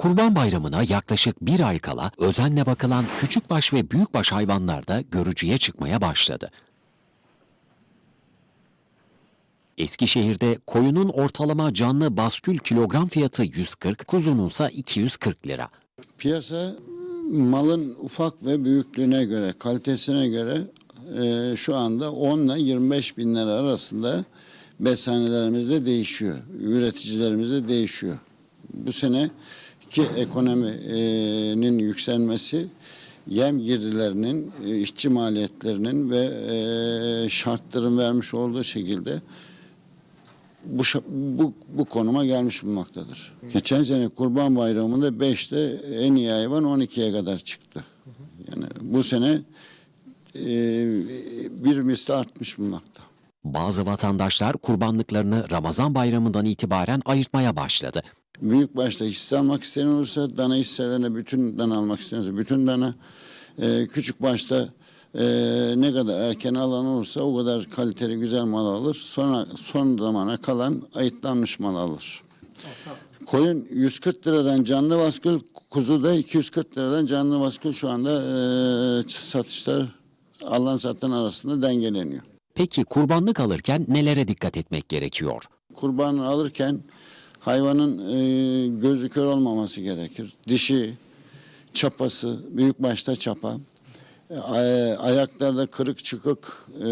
Kurban Bayramı'na yaklaşık bir ay kala özenle bakılan küçükbaş ve büyükbaş hayvanlar da görücüye çıkmaya başladı. Eskişehir'de koyunun ortalama canlı baskül kilogram fiyatı 140, kuzununsa 240 lira. Piyasa malın ufak ve büyüklüğüne göre, kalitesine göre e, şu anda 10 ile 25 bin lira arasında besanelerimizde değişiyor. Üreticilerimizde değişiyor. Bu sene ki ekonominin yükselmesi yem girdilerinin, işçi maliyetlerinin ve e, şartların vermiş olduğu şekilde bu, bu, bu konuma gelmiş bulunmaktadır. Geçen sene Kurban Bayramı'nda 5'te en iyi hayvan 12'ye kadar çıktı. Yani bu sene e, bir misli artmış bulunmakta. Bazı vatandaşlar kurbanlıklarını Ramazan bayramından itibaren ayırtmaya başladı. Büyük başta hisse almak isteyen olursa dana hisselerine bütün dana almak isteyense bütün dana. E, küçük başta e, ne kadar erken alan olursa o kadar kaliteli güzel mal alır. Sonra son zamana kalan ayıtlanmış mal alır. Koyun 140 liradan canlı baskül, kuzu da 240 liradan canlı baskül şu anda e, satışlar alan satan arasında dengeleniyor. Peki kurbanlık alırken nelere dikkat etmek gerekiyor? Kurbanı alırken hayvanın e, gözü kör olmaması gerekir. Dişi, çapası, büyük başta çapa, e, ay- ayaklarda kırık çıkık e,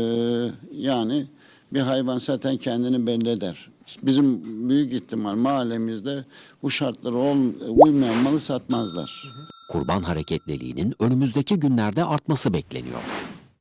yani bir hayvan zaten kendini belli eder. Bizim büyük ihtimal mahallemizde bu şartlara uymayan malı satmazlar. Kurban hareketliliğinin önümüzdeki günlerde artması bekleniyor.